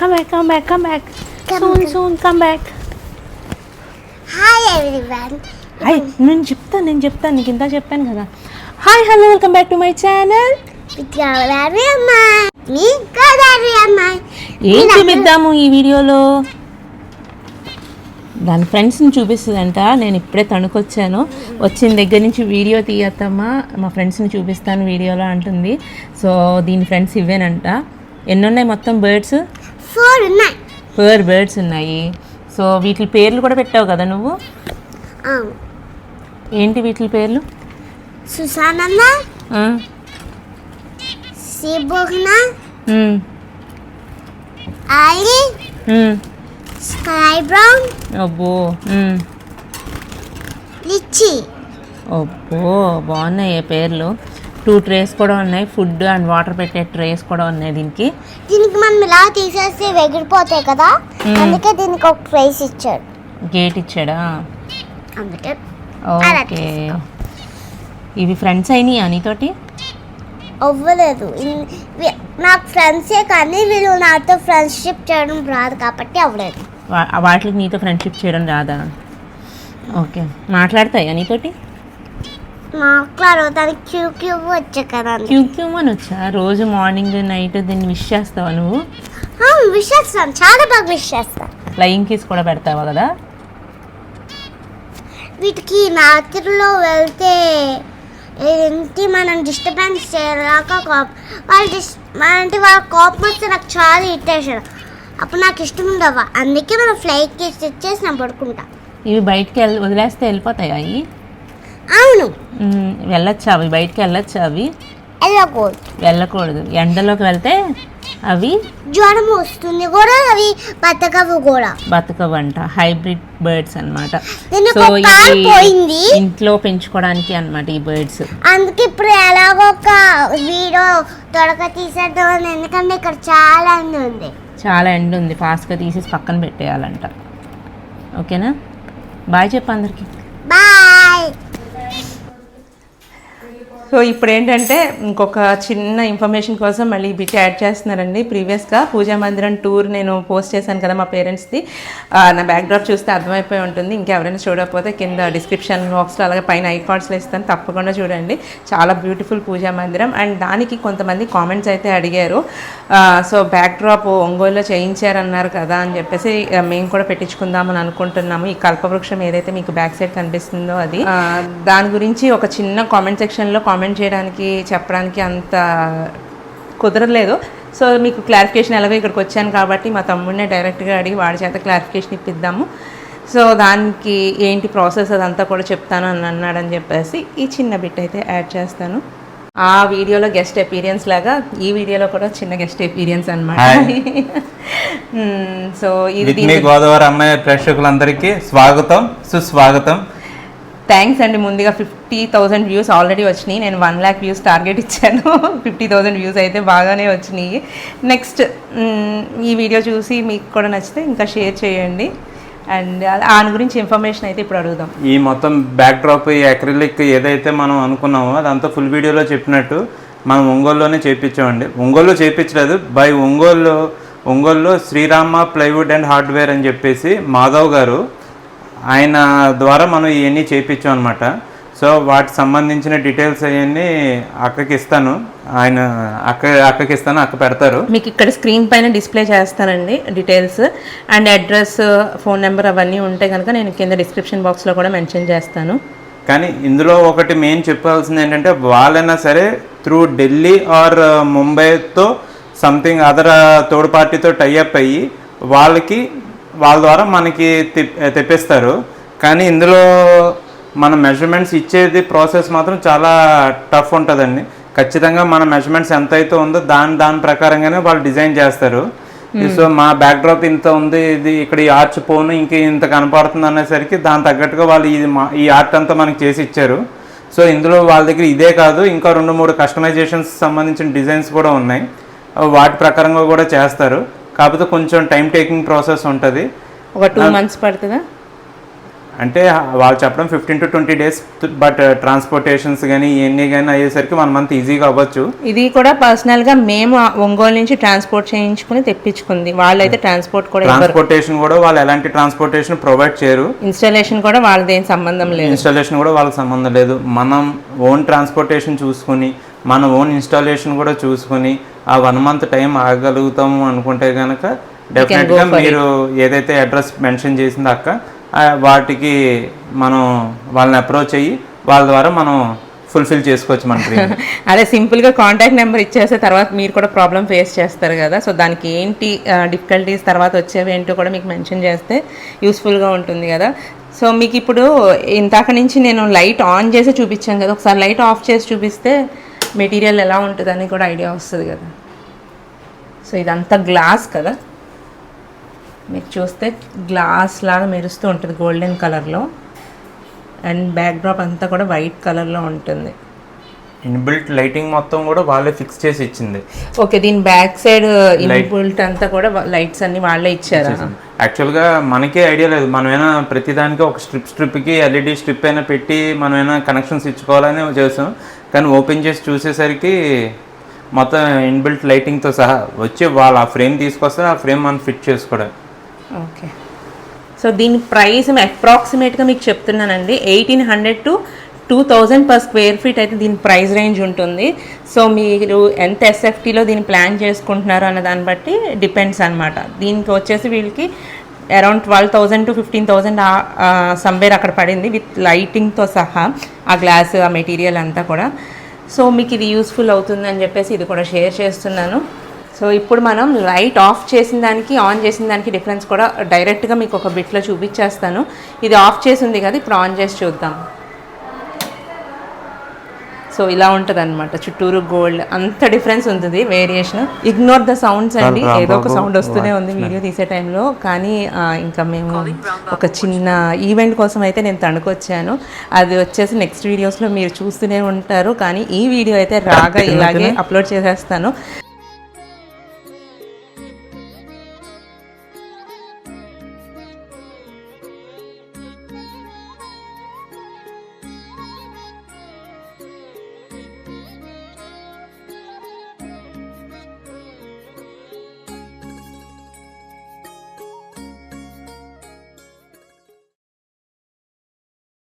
Come back, come back, come back. Come soon, back. soon, come back. Hi everyone hi నేను చెప్తాను నేను చెప్తాను నీకు ఇంత చెప్పాను కదా. Hi hello welcome back to my channel Godavari అమ్మాయి. మీ గోదావరి అమ్మాయి. ఏం చూపిద్దాము ఈ వీడియోలో? దాని ఫ్రెండ్స్ని చూపిస్తుందంట నేను ఇప్పుడే తణుకొచ్చాను. వచ్చిన దగ్గర నుంచి వీడియో తీయత్తమ్మా మా ఫ్రెండ్స్ని చూపిస్తాను వీడియోలో అంటుంది. సో దీని ఫ్రెండ్స్ ఇవేనంట ఎన్ని ఉన్నాయి మొత్తం బర్డ్స్ ఫోర్ ఉన్నాయి. ఫోర్ బర్డ్స్ ఉన్నాయి. సో వీటి పేర్లు కూడా పెట్టావు కదా నువ్వు? ఏంటి వీటి పేర్లు? సుసానన్న ఆ, సిబోహ్న ఆలి స్కై బ్రౌన్ అబ్బో లిచ్చి. అబ్బో బాగున్నాయి పేర్లు. టూ ట్రేస్ కూడా ఉన్నాయి. ఫుడ్ అండ్ వాటర్ పెట్టే ట్రేస్ కూడా ఉన్నాయి దీనికి. దీనికి మనం ఇలా తీసేస్తే ఎగిరిపోతాయి కదా. అందుకే దీనికి ఒక ప్రైస్ ఇచ్చాడు. గేట్ ఇచ్చాడా? అందుకే ఓకే. ఇవి ఫ్రెండ్స్ అయినాయి అనితోటి అవ్వలేదు. నాకు ఫ్రెండ్సే కానీ వీళ్ళు నాతో ఫ్రెండ్షిప్ చేయడం రాదు కాబట్టి అవ్వలేదు. వాటికి నీతో ఫ్రెండ్షిప్ చేయడం రాదా? ఓకే. మాట్లాడతాయి అనితోటి మాట్లాడు దానికి క్యూ క్యూ వచ్చా కదా. క్యూ క్యూ అని వచ్చా? రోజు మార్నింగ్ నైట్ దీన్ని విష్ చేస్తావా నువ్వు? విష్ చేస్తాను. చాలా బాగా విష్ చేస్తాను. ఫ్లయింగ్ కిస్ కూడా పెడతావా కదా? వీటికి రాత్రిలో వెళ్తే ఏంటి మనం డిస్టర్బెన్స్ చేయలేక కోపం. వాళ్ళు డిస్ అంటే వాళ్ళ కోపం వస్తే నాకు చాలా ఇరిటేషన్ అప్పుడు నాకు ఇష్టం ఉండవు? అందుకే మనం ఫ్లైట్ కేసి తెచ్చేసి నేను పడుకుంటా. ఇవి బయటికి వెళ్ళి వదిలేస్తే వెళ్ళిపోతాయి అవి? అవును. వెళ్ళొచ్చా అవి? బయటికి వెళ్ళొచ్చా అవి? వెళ్ళకూడదు. వెళ్ళకూడదు. ఎండలోకి వెళ్తే అవి? జ్వరం వస్తుంది కూడా అవి బతకవు కూడా. బతకవంట. హైబ్రిడ్ బర్డ్స్ అన్నమాట. దీనికి సో పోయింది. ఇంట్లో పెంచుకోవడానికి అన్నమాట ఈ బర్డ్స్. అందుకే ఇప్పుడు ఎలాగో ఒక వీడియో తొడక తీసేద్దామని ఎందుకంటే ఇక్కడ చాలా అంది ఉంది. చాలా ఎండ ఉంది. ఫాస్ట్గా తీసేసి పక్కన పెట్టేయాలంట. ఓకేనా? బాయ్ చెప్పు అందరికి. బాయ్. సో ఇప్పుడు ఏంటంటే ఇంకొక చిన్న ఇన్ఫర్మేషన్ కోసం మళ్ళీ బిట్ యాడ్ చేస్తున్నారండి. ప్రీవియస్గా పూజా మందిరం టూర్ నేను పోస్ట్ చేశాను కదా మా పేరెంట్స్ది. నా బ్యాక్డ్రాప్ చూస్తే అర్థమైపోయి ఉంటుంది. ఇంకెవరైనా చూడకపోతే కింద డిస్క్రిప్షన్ బాక్స్లో అలాగే పైన ఐకార్డ్స్లో ఇస్తాను. తప్పకుండా చూడండి. చాలా బ్యూటిఫుల్ పూజా మందిరం. అండ్ దానికి కొంతమంది కామెంట్స్ అయితే అడిగారు. సో బ్యాక్డ్రాప్ ఒంగోలులో చేయించారన్నారు కదా అని చెప్పేసి మేము కూడా పెట్టించుకుందామని అనుకుంటున్నాము. ఈ కల్పవృక్షం ఏదైతే మీకు బ్యాక్ సైడ్ కనిపిస్తుందో అది. దాని గురించి ఒక చిన్న కామెంట్ సెక్షన్లో కామెంట్ చేయడానికి చెప్పడానికి అంత కుదరలేదు. సో మీకు క్లారిఫికేషన్ ఎలాగో ఇక్కడికి వచ్చాను కాబట్టి మా తమ్ముడినే డైరెక్ట్గా అడిగి వాడి చేత క్లారిఫికేషన్ ఇప్పిద్దాము. సో దానికి ఏంటి ప్రాసెస్ అదంతా కూడా చెప్తాను అని అన్నాడని చెప్పేసి ఈ చిన్న బిట్ అయితే యాడ్ చేస్తాను. ఆ వీడియోలో గెస్ట్ ఎపీరియన్స్ లాగా ఈ వీడియోలో కూడా చిన్న గెస్ట్ ఎపీరియన్స్ అనమాట సో ఇది గోదావరి అమ్మాయి ప్రేక్షకులందరికీ స్వాగతం సుస్వాగతం. థ్యాంక్స్ అండి. ముందుగా ఫిఫ్టీ థౌజండ్ వ్యూస్ ఆల్రెడీ వచ్చినాయి. నేను వన్ ల్యాక్ వ్యూస్ టార్గెట్ ఇచ్చాను. ఫిఫ్టీ థౌజండ్ వ్యూస్ అయితే బాగానే వచ్చినాయి. నెక్స్ట్ ఈ వీడియో చూసి మీకు కూడా నచ్చితే ఇంకా షేర్ చేయండి. అండ్ దాని గురించి ఇన్ఫర్మేషన్ అయితే ఇప్పుడు అడుగుదాం. ఈ మొత్తం బ్యాక్ డ్రాప్ ఈ అక్రిలిక్ ఏదైతే మనం అనుకున్నామో అదంతా ఫుల్ వీడియోలో చెప్పినట్టు మనం ఒంగోలులోనే చేయించామండి ఒంగోలులో చేయించలేదు బై ఒంగోలు ఒంగోలులో శ్రీరామ ప్లైవుడ్ అండ్ హార్డ్వేర్ అని చెప్పేసి మాధవ్ గారు ఆయన ద్వారా మనం ఇవన్నీ చేయించాం అనమాట సో వాటికి సంబంధించిన డీటెయిల్స్ అవన్నీ అక్కకి ఇస్తాను ఆయన అక్క అక్కకి ఇస్తాను అక్క పెడతారు. మీకు ఇక్కడ స్క్రీన్ పైన డిస్ప్లే చేస్తానండి details. And address phone number అవన్నీ ఉంటే కనుక నేను కింద డిస్క్రిప్షన్ బాక్స్లో కూడా మెన్షన్ చేస్తాను. కానీ ఇందులో ఒకటి మెయిన్ చెప్పాల్సింది ఏంటంటే వాళ్ళైనా సరే త్రూ ఢిల్లీ ఆర్ ముంబైతో సంథింగ్ అదర్ థర్డ్ పార్టీతో టైఅప్ అయ్యి వాళ్ళకి వాళ్ళ ద్వారా మనకి తెప్- తెప్పిస్తారు. కానీ ఇందులో మన మెజర్మెంట్స్ ఇచ్చేది ప్రాసెస్ మాత్రం చాలా టఫ్ ఉంటుందండి. ఖచ్చితంగా మన మెజర్మెంట్స్ ఎంత అయితే ఉందో దాని దాని ప్రకారంగానే వాళ్ళు డిజైన్ చేస్తారు. సో మా బ్యాక్ డ్రాప్ ఇంత ఉంది ఇది ఇక్కడ ఈ ఆర్చ్ పోను ఇంక ఇంత కనపడుతుంది అనేసరికి దాని తగ్గట్టుగా వాళ్ళు ఇది మా ఈ ఆర్ట్ అంతా మనకి చేసి ఇచ్చారు. సో ఇందులో వాళ్ళ దగ్గర ఇదే కాదు ఇంకా రెండు మూడు కస్టమైజేషన్స్ సంబంధించిన డిజైన్స్ కూడా ఉన్నాయి. వాటి ప్రకారంగా కూడా చేస్తారు. కాకపోతే కొంచెం టైం టేకింగ్ ప్రాసెస్ ఉంటుంది. ఒక టూ మంత్స్ పడుతుందా? అంటే వాళ్ళు చెప్పడం fifteen to twenty days but transportations కానీ ఇవన్నీ కానీ అయ్యేసరికి వన్ మంత్ ఈజీగా అవ్వచ్చు. ఇది కూడా పర్సనల్గా మేము ఒంగోలు నుంచి ట్రాన్స్పోర్ట్ చేయించుకుని తెప్పించుకుంది. వాళ్ళైతే ట్రాన్స్పోర్ట్ కూడా ట్రాన్స్పోర్టేషన్ కూడా వాళ్ళు ఎలాంటి ట్రాన్స్పోర్టేషన్ ప్రొవైడ్ చేయరు. ఇన్స్టాలేషన్ కూడా వాళ్ళదేం సంబంధం లేదు. ఇన్స్టాలేషన్ కూడా వాళ్ళకి సంబంధం లేదు. మనం ఓన్ ట్రాన్స్పోర్టేషన్ చూసుకుని మన ఓన్ ఇన్స్టాలేషన్ కూడా చూసుకుని ఆ వన్ మంత్ టైం ఆగలుగుతాము అనుకుంటే కనుక డెఫినెట్గా మీరు ఏదైతే అడ్రస్ మెన్షన్ చేసిందో అక్క వాటికి మనం వాళ్ళని అప్రోచ్ అయ్యి వాళ్ళ ద్వారా మనం ఫుల్ఫిల్ చేసుకోవచ్చు మన అదే సింపుల్గా కాంటాక్ట్ నెంబర్ ఇచ్చేస్తే తర్వాత మీరు కూడా ప్రాబ్లం ఫేస్ చేస్తారు కదా. సో దానికి ఏంటి డిఫికల్టీస్ తర్వాత వచ్చేవి ఏంటో కూడా మీకు మెన్షన్ చేస్తే యూస్ఫుల్గా ఉంటుంది కదా. సో మీకు ఇప్పుడు ఇందాక నుంచి నేను లైట్ ఆన్ చేసి చూపించాను కదా. ఒకసారి లైట్ ఆఫ్ చేసి చూపిస్తే మెటీరియల్ ఎలా ఉంటుందని కూడా ఐడియా వస్తుంది కదా. సో ఇదంతా గ్లాస్ కదా. మీకు చూస్తే గ్లాస్ లాగా మెరుస్తూ ఉంటుంది గోల్డెన్ కలర్లో. అండ్ బ్యాక్ డ్రాప్ అంతా కూడా వైట్ కలర్లో ఉంటుంది. ఇన్బిల్ట్ లైటింగ్ మొత్తం కూడా వాళ్ళే ఫిక్స్ చేసి ఇచ్చింది. ఓకే దీని బ్యాక్ సైడ్ ఇన్బుల్ట్ అంతా కూడా లైట్స్ అన్ని వాళ్ళే ఇచ్చారా? యాక్చువల్గా మనకే ఐడియా లేదు. మనమైనా ప్రతిదానికి ఒక స్ట్రిప్ స్ట్రిప్కి ఎల్ఈడి స్ట్రిప్ అయినా పెట్టి మనమైనా కనెక్షన్స్ ఇచ్చుకోవాలని చేసాం. కానీ ఓపెన్ చేసి చూసేసరికి మొత్తం ఇన్బిల్ట్ లైటింగ్తో సహా వచ్చి వాళ్ళు ఆ ఫ్రేమ్ తీసుకొస్తే ఆ ఫ్రేమ్ మనం ఫిట్ చేసుకోవడం. ఓకే. సో దీని ప్రైస్ అప్రాక్సిమేట్గా మీకు చెప్తున్నానండి. Eighteen hundred to two thousand per square feet అయితే దీని ప్రైస్ రేంజ్ ఉంటుంది. సో మీరు ఎంత ఎస్ఎఫ్టీలో దీన్ని ప్లాన్ చేసుకుంటున్నారు అన్న దాన్ని బట్టి డిపెండ్స్ అనమాట దీనికి వచ్చేసి వీళ్ళకి around twelve thousand to fifteen thousand somewhere అక్కడ పడింది విత్ లైటింగ్తో సహా ఆ గ్లాస్ ఆ మెటీరియల్ అంతా కూడా. సో మీకు ఇది యూస్ఫుల్ అవుతుంది అని చెప్పేసి ఇది కూడా షేర్ చేస్తున్నాను. సో ఇప్పుడు మనం లైట్ ఆఫ్ చేసిన దానికి ఆన్ చేసిన దానికి డిఫరెన్స్ కూడా డైరెక్ట్గా మీకు ఒక బిట్లో చూపించేస్తాను. ఇది ఆఫ్ చేసి ఉంది కదా ఇప్పుడు ఆన్ చేసి చూద్దాం. సో ఇలా ఉంటుంది అనమాట చుట్టూరు గోల్డ్ అంత డిఫరెన్స్ ఉంటుంది వేరియేషన్. ఇగ్నోర్ ద సౌండ్స్ అండి. ఏదో ఒక సౌండ్ వస్తూనే ఉంది వీడియో తీసే టైంలో. కానీ ఇంకా మేము ఒక చిన్న ఈవెంట్ కోసం అయితే నేను తణుకొచ్చాను. అది వచ్చేసి నెక్స్ట్ వీడియోస్లో మీరు చూస్తూనే ఉంటారు. కానీ ఈ వీడియో అయితే రాగా ఇలాగే అప్లోడ్ చేసేస్తాను.